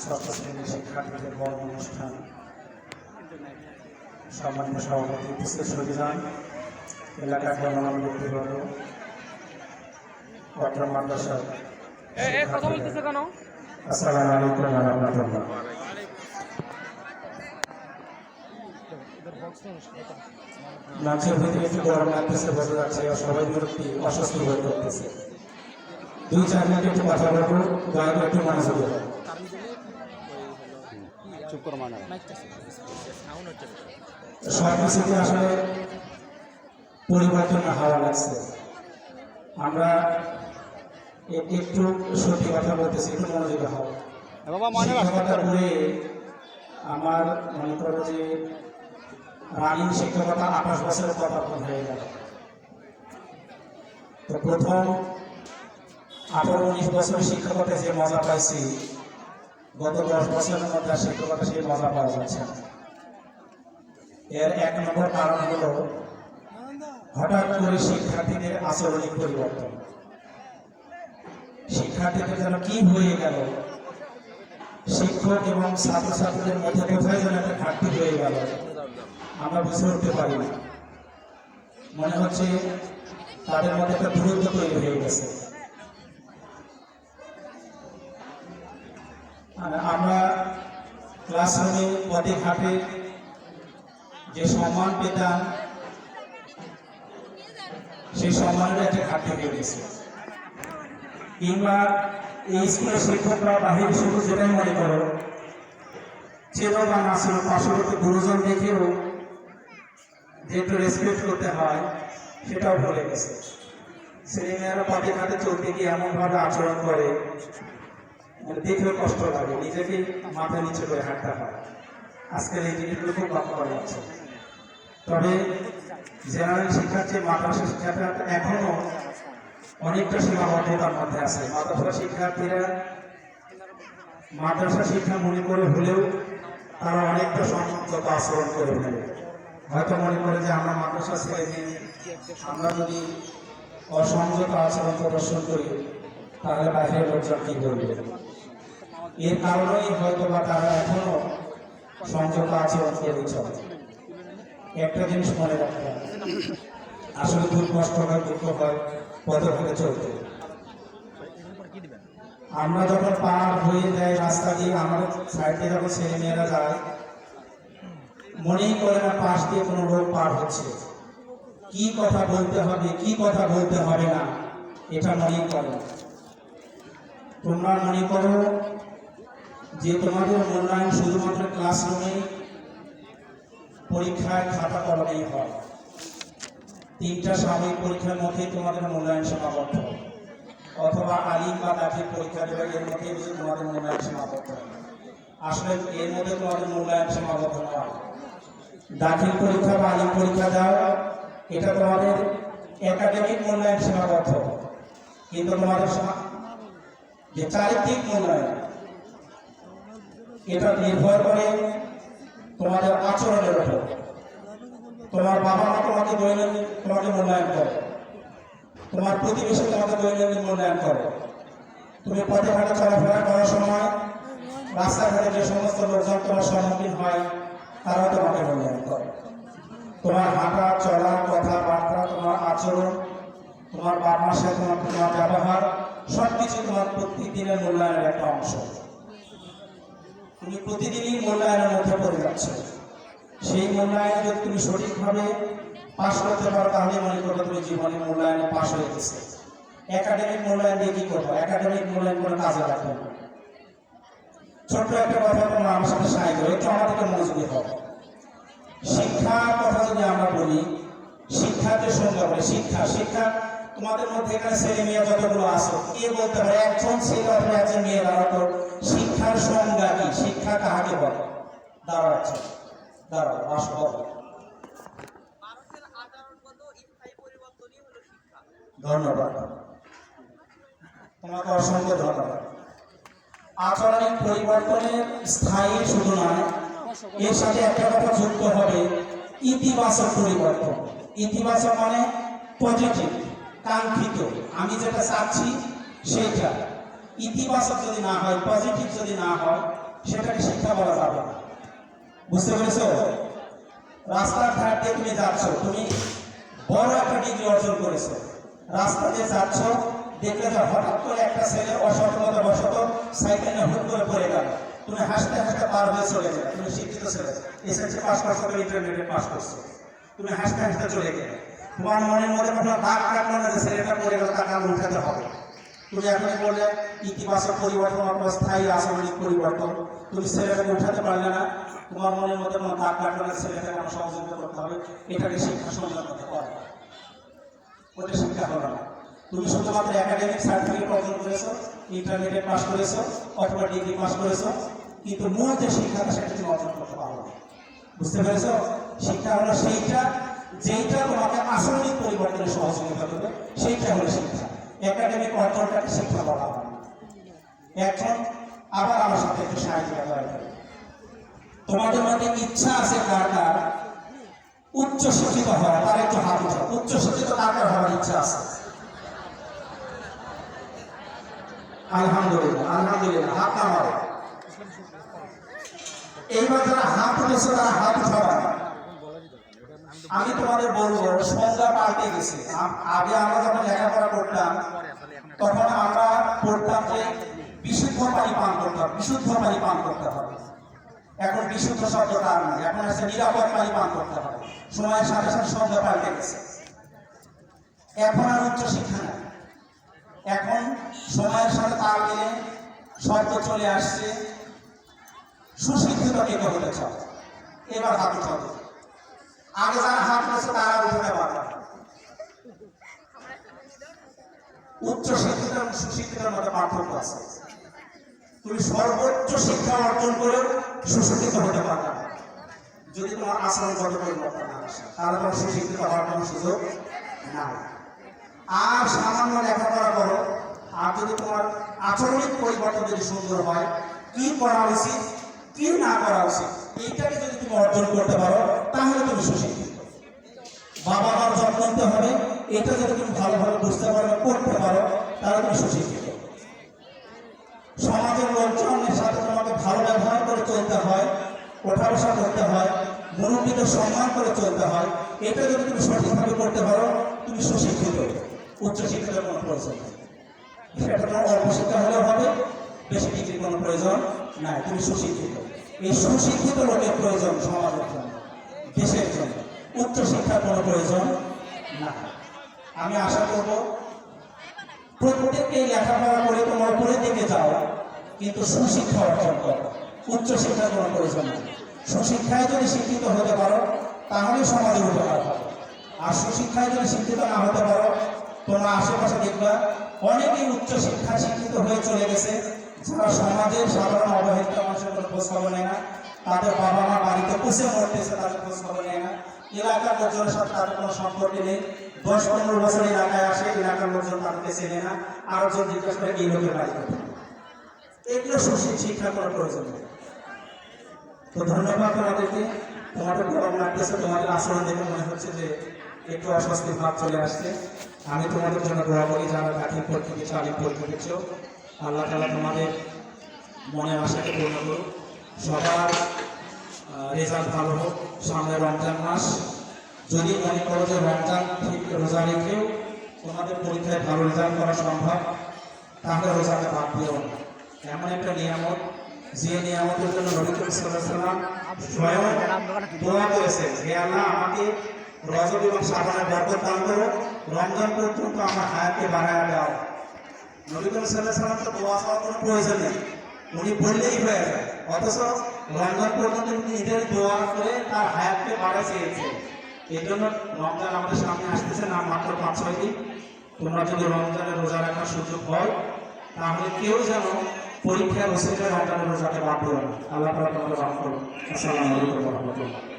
শ্রেণির শিক্ষার্থীদের বড় অনুষ্ঠান সম্মানিত সভাপতি সজিদান এলাকার গণমান ব্যক্তিবর্গ পত্র মাদ্রাসা এ এ কথা বলতেছে কেন? আসসালামু আলাইকুম ওয়া রাহমাতুল্লাহ। নাচের ভিতরে একটু গরম লাগতেছে বোঝা যাচ্ছে আর সবাই বিরক্তি অস্বস্তি বোধ করতেছে। দুই চার মিনিট একটু কথা বলব দয়া করে একটু মনোযোগী হবে সব কিছুতে আসলে পরিবর্তন হওয়া লাগছে আমরা একটু সত্যি কথা বলতেছি একটু মনোযোগী হও। বাবা মনে করে আমার মনে করো যে রানিং শিক্ষকতা আঠাশ বছরের পদার্পণ হয়ে গেল। তো প্রথম আঠারো উনিশ বছরের শিক্ষকতা যে মজা পাইছি গত দশ বছরের মধ্যে শিক্ষকতা সেই মজা পাওয়া যাচ্ছে। এর এক নম্বর কারণ হলো, হঠাৎ করে শিক্ষার্থীদের আচরণিক পরিবর্তন। শিক্ষার্থীদের যেন কি হয়ে গেল, শিক্ষক এবং ছাত্রছাত্রীদের মধ্যে কোথায় যেন একটা ঘাটতি হয়ে গেল, আমরা বুঝে উঠতে পারি না। মনে হচ্ছে তাদের মধ্যে একটা দূরত্ব তৈরি হয়ে গেছে। আমরা ক্লাসরুমে পথে ঘাটে যে সম্মান পেতাম, সেই সম্মানের একটা ঘাটতি হয়ে গেছে। কিংবা এই স্কুলের শিক্ষকরা বাহির শুধু যেটাই মনে করো চেনো বা না ছিল পার্শ্ববর্তী গুরুজন দেখেও যে একটু রেসপেক্ট করতে হয়, সেটাও ভুলে গেছে। ছেলেমেয়েরা পথে ঘাটে চলতে গিয়ে এমনভাবে আচরণ করে মানে দেখলেও কষ্ট লাগে, নিজেকে মাথা নিচে করে হাঁটতে হয়। আজকাল এই জিনিসগুলো খুব লক্ষ্য করা যাচ্ছে। তবে জেনারেল শিক্ষার যে মাদ্রাসা শিক্ষাটা এখনও অনেকটা সীমাবদ্ধতার মধ্যে আছে। মাদ্রাসা শিক্ষার্থীরা মাদ্রাসা শিক্ষা মনে করে হলেও তারা অনেকটা সংযত আচরণ করে ফেলে। হয়তো মনে করে যে আমরা মাদ্রাসা ছেড়ে দিয়ে আমরা যদি অসংযত আচরণ প্রদর্শন করি, তাহলে বাইরের লোকজন কি করবে এর কারণেই হয়তো বা তারা এখনও সংযত আচরণ করে চলে একটা জিনিস মনে রাখতে হবে, আসলে খুব কষ্ট হয় দুঃখ হয়, পথে চলতে। আমরা যখন পার হয়ে যাই রাস্তা দিয়ে, আমাদের সাইডে যখন ছেলে মেয়েরা যায়, মনেই করে না পাশ দিয়ে কোনো লোক পার হচ্ছে। কি কথা বলতে হবে, কি কথা বলতে হবে না, এটা মনেই করো। তোমরা মনে করো যে তোমাদের মূল্যায়ন শুধুমাত্র ক্লাসরুমে পরীক্ষায় খাতা কলমেই হয়। তিনটা সাময়িক পরীক্ষার মধ্যে তোমাদের মূল্যায়ন সীমাবদ্ধ অথবা আলিম বা দাখিল পরীক্ষা দেবে, এর মধ্যে তোমাদের মূল্যায়ন সীমাবদ্ধ আসলে এর মধ্যে তোমাদের মূল্যায়ন সীমাবদ্ধ নয়। দাখিল পরীক্ষা বা আলিম পরীক্ষা দেওয়া এটা তোমাদের একাডেমিক মূল্যায়ন সীমাবদ্ধ। কিন্তু তোমাদের যে চারিত্রিক মূল্যায়ন এটা নির্ভর করে তোমাদের আচরণের উপর। তোমার বাবা মা তোমাকে দৈনন্দিন তোমাকে মূল্যায়ন করে। তোমার প্রতিবেশী তোমাকে দৈনন্দিন মূল্যায়ন করে। তুমি পথে ঘাটে চলাফেরা করার সময় রাস্তাঘাটে যে সমস্ত লোকজন তোমার সম্মুখীন হয়, তারাও তোমাকে মূল্যায়ন করে। তোমার হাঁটা, চলা, কথাবার্তা, তোমার আচরণ, তোমার বাবা মার সাথে তোমার ব্যবহার সব কিছু তোমার প্রত্যেক দিনের মূল্যায়নের একটা অংশ। তুমি প্রতিদিনই মূল্যায়নের মধ্যে পড়ে যাচ্ছ। সেই মূল্যায়ন যদি তুমি সঠিকভাবে পাশ করতে পারো, তাহলে মনে করো তুমি জীবনে মূল্যায়নে পাশ হয়ে গেছে। একাডেমিক মূল্যায়ন দিয়ে কি করব? একাডেমিক মূল্যায়ন কোনো কাজে লাগবে ছোট্ট একটা কথা তোমরা আমার সাথে সাহায্য করো, একটু আমাদেরকে মনোযোগী হবে শিক্ষার কথা যদি আমরা বলি শিক্ষার যে সংজ্ঞা বলে শিক্ষা শিক্ষা তোমাদের মধ্যে এখানে ছেলে মেয়ে যতগুলো আসো কে বলতে পারে একজন ছেলে অথবা একজন মেয়ে দাঁড়াতো আচরণিক পরিবর্তনের স্থায়ী শুধু নয়, এর সাথে একটা কথা যুক্ত হবে, ইতিবাচক পরিবর্তন। ইতিবাচক মানে পজিটিভ কাঙ্ক্ষিত। আমি যেটা চাচ্ছি, সেটা। ইতিবাচক যদি না হয় পজিটিভ যদি না হয় সেটাকে শিক্ষা বলা যাবে। না বুঝতে পেরেছ? রাস্তার ধার দিয়ে তুমি যাচ্ছ, তুমি বড় একটা ডিগ্রি অর্জন করেছ। রাস্তা দিয়ে যাচ্ছ, দেখলে যে হঠাৎ করে একটা ছেলে অসফলতা বশত সাইকেলে হুট করে পড়ে গেল। তুমি হাসতে হাসতে পার হয়ে চলে গেলে। তুমি শিক্ষিত ছেলে, এসএসসি পাস করছ তুমি ইন্টারমিডিয়েট পাস করছ। তুমি হাসতে হাসতে চলে গেলে। তোমার মনের মধ্যে কোনো দাগ কাটলো না যে ছেলেটা পড়ে গেল, তাকে আর উঠাতে হবে তুমি এখন বললে, ইতিবাচক পরিবর্তন অথবা স্থায়ী রাসায়নিক পরিবর্তন। তুমি ছেলেটাকে উঠাতে পারলে না, তোমার মনের মধ্যে কোনো দাগ না ছেলেটাকে আমার সহযোগিতা করতে হবে। এটাকে শিক্ষা সংক্রান্ত করে ওটা শিক্ষা হলো না। তুমি শুধুমাত্র একাডেমিক সার্টিফিকেট অর্জন করেছ ইন্টারমিডিয়েট পাস করেছ, অথবা ডিগ্রি পাস করেছ, কিন্তু মূল যে শিক্ষাটা সেটা তুমি অর্জন করতে পারো না। বুঝতে পেরেছ? শিক্ষা হলো সেইটা, যেইটা তোমাকে আসনিক পরিবর্তনে সহযোগিতা করবে, সেইটা হলো শিক্ষা। একাডেমিক অর্জনটাকে শিক্ষা বলা হয় না। এখন আবার আমার সাথে একটু সাহায্য করা তোমাদের মধ্যে ইচ্ছা আছে কার কার উচ্চ শিক্ষিত হওয়া তার একটু হাত উঠাও উচ্চ শিক্ষিত কার কার হওয়ার ইচ্ছা আছে আলহামদুলিল্লাহ আলহামদুলিল্লাহ, হাত নামাও এইবার যারা হাত উঠেছে, তারা হাত উঠাবা না। আমি তোমাদের বলব সংজ্ঞা পাল্টে গেছে। আগে আমরা যখন লেখাপড়া করতাম, তখন আমরা পড়তাম যে বিশুদ্ধ পানি পান করতে হবে, বিশুদ্ধ পানি পান করতে হবে। এখন বিশুদ্ধ শব্দটা আর নেই, এখন আছে নিরাপদ পানি পান করতে হবে। সময়ের সাথে সাথে সংজ্ঞা পাল্টে গেছে। এখন আর উচ্চ শিক্ষা নেই। এখন সময়ের সাথে তাল মিলে শব্দ চলে আসছে। সুশিক্ষিত কে হতে চাও? এবার হাত উঠাবে আগে যারা হাত উঠেছে তারা উঠাতে পারবে উচ্চ শিক্ষিত এবং সুশিক্ষিতের মধ্যে পার্থক্য আছে। তুমি সর্বোচ্চ শিক্ষা অর্জন করেও সুশিক্ষিত হতে পারবে যদি তোমার আচরণগত পরিবর্তন না আসে তাহলে তোমার সুশিক্ষিত হওয়ার কোনো সুযোগ নাই। আর সামান্য লেখাপড়া করো, আর যদি তোমার আচরণিক পরিবর্তন যদি সুন্দর হয়, কি করা উচিত, কি না করা উচিত, এইটাকে যদি তুমি অর্জন করতে পারো, তাহলে তুমি সুশিক্ষিত। বাবা মার যত্ন নিতে হবে, এটা যদি তুমি ভালোভাবে বুঝতে পারো, করতে পারো, তাহলে তুমি সুশিক্ষিত সমাজের লোকজনের সাথে তোমাকে ভালো ব্যবহার করে চলতে হয় ওঠা করতে হয়, মুরব্বীদের সম্মান করে চলতে হয়, এটা যদি তুমি সঠিকভাবে করতে পারো, তুমি সুশিক্ষিত উচ্চ শিক্ষিতের কোনো প্রয়োজন নেই। এটা তোমার অল্প শিক্ষা হলেও হবে, বেশি ডিগ্রির কোনো প্রয়োজন নাই, তুমি সুশিক্ষিত। এই সুশিক্ষিত লোকের প্রয়োজন সমাজের জন্য দেশের জন্য উচ্চ শিক্ষার কোনো প্রয়োজন? না। আমি আশা করব প্রত্যেককে লেখাপড়া করে তোমার উপরের দিকে যাও, কিন্তু সুশিক্ষা অর্জন করো। উচ্চ শিক্ষার কোনো প্রয়োজন নেই। সুশিক্ষায় যদি শিক্ষিত হতে পারো, তাহলে সমাজের উপকার হবে। আর সুশিক্ষায় যদি শিক্ষিত না হতে পারো, তোমরা আশেপাশে দেখবা অনেকেই উচ্চ শিক্ষায় শিক্ষিত হয়ে চলে গেছে, যারা সমাজের সাধারণ অবহেলিত মানুষের কোনো খোঁজ খবর নেয় না। তাদের বাবা মা বাড়িতে পুষে মরতেছে, তাদের খোঁজ খবর নেয় না। এলাকার লোকজনের সাথে তাদের কোনো সম্পর্ক নেই। দশ পনেরো বছর এলাকায় আসে, এলাকার লোকজন তাদেরকে চেনে না। আরও জন জিজ্ঞেস করে, এই লোকের বাড়ি কোথায়? এগুলো সুশীল শিক্ষার কোনো প্রয়োজন তো ধন্যবাদ তোমাদেরকে। তোমাদের গরম লাগতেছে, তোমাদের আচরণ দেখে মনে হচ্ছে যে একটু অস্বস্তি ভাব চলে আসছে। আমি তোমাদের জন্য দোয়া করি, যারা কাঠিন পরীক্ষা দিচ্ছ আমি পরীক্ষা দিচ্ছ আল্লাহ তালা তোমাদের মনের আশাকে পূর্ণ করুক। সবার রেজাল্ট ভালো হোক। সামনে রমজান মাস। যদি মনে করো যে রমজান ঠিক রোজা রেখেও তোমাদের পরীক্ষায় ভালো রেজাল্ট করা সম্ভব, তাহলে রোজাকে বাদ দিও না। এমন একটা নিয়ামত, যে নিয়ামতের জন্য নবী স্বয়ং দোয়া করেছেন, হে আল্লাহ, আমাকে রজব এবং শ্রাবণের বরকত দান করো। রমজান পর্যন্ত আমার হায়াতকে বাড়ায় দাও। নবী আলাইহি সাল্লাম তো দোয়া চাওয়ার কোনো প্রয়োজন নেই। উনি বললেই হয়ে যায়। অথচ রমজান করে হায়াতকে বাড়া জন্য আমাদের সামনে আসতেছে না মাত্র রোজা রাখার সুযোগ কেউ পরীক্ষার অসুবিধা রোজাকে বাদ দেবে আল্লাহ রহমতুল্লাহ।